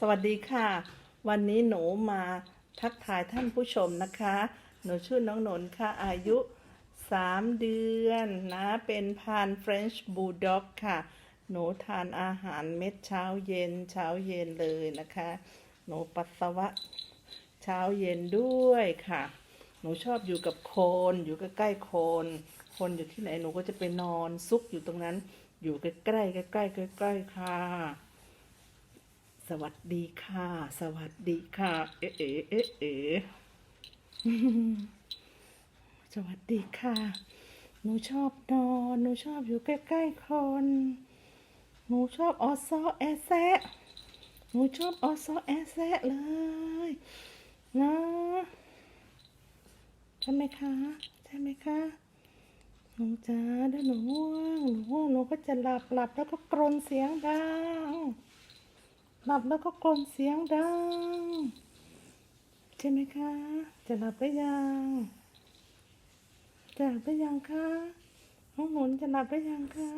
สวัสดีค่ะ วันนี้หนูมาทักทายท่านผู้ชมนะคะ หนูชื่อน้องหนนค่ะ อายุ 3 เดือนนะ เป็นพันธุ์ French Bulldog ค่ะ หนูทานอาหารเม็ดเช้าเย็นเช้าเย็นเลยนะคะ หนูปัสสาวะเช้าเย็นด้วยค่ะ หนูชอบอยู่กับโคน อยู่ใกล้ๆโคน คนอยู่ที่ไหนหนูก็จะไปนอนซุกอยู่ตรงนั้น อยู่ใกล้ใกล้ๆใกล้ๆใกล้ๆค่ะ สวัสดีค่ะ สวัสดีค่ะ เอ๊ะเอ๊ะเอ๊ะเอ๊ะสวัสดีค่ะ หนูชอบนอน หนูชอบอยู่ใกล้ๆคน หนูชอบออซอแอแซะหนูชอบออซอแอแซะเลยนะใช่ไหมคะ ใช่ไหมคะหนูจ๋าเดี๋ยวหนูง่วงหนูง่วงหนูก็จะหลับหลับแล้วก็กรนเสียงดัง หลับแล้วก็กลนเสียงดัง ใช่ไหมคะ จะหลับหรือยัง จะหลับหรือยังคะน้องหนุนจะหลับหรือยังคะ